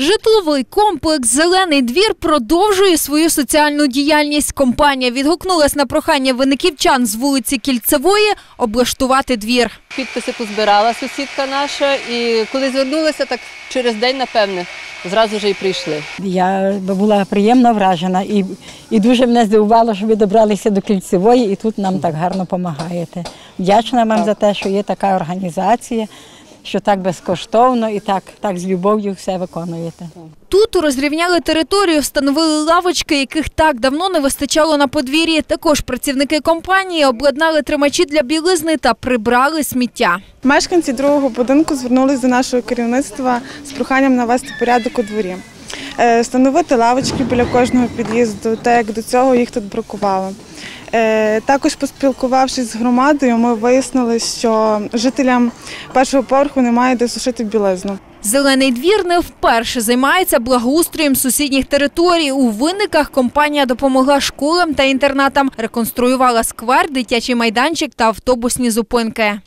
Житловий комплекс Зелений двір продовжує свою соціальну діяльність. Компанія відгукнулась на прохання виниківчан з вулиці Кільцевої облаштувати двір. Підписи позбирала сусідка наша, і коли звернулася, так через день, напевне, зразу вже і прийшли. Я була приємно вражена і, і дуже мене здивувало, що ви добралися до кільцевої і тут нам так гарно допомагаєте. Вдячна вам за те, що є така організація, що так безкоштовно і так, так з любов'ю все виконуєте. Тут розрівняли територію, встановили лавочки, яких так давно не вистачало на подвір'ї. Також працівники компанії обладнали тримачі для білизни та прибрали сміття. Мешканці другого будинку звернулись до нашого керівництва з проханням навести порядок у дворі. Е, Встановити лавочки біля кожного під'їзду, так як до цього їх тут бракувало. Е, Також поспілкувавшись з громадою, ми вияснили, що жителям першого поверху немає де сушити білизну. Зелений двір не вперше займається благоустроєм сусідніх територій. У виниках компанія допомогла школам та інтернатам, реконструювала сквер, дитячий майданчик та автобусні зупинки.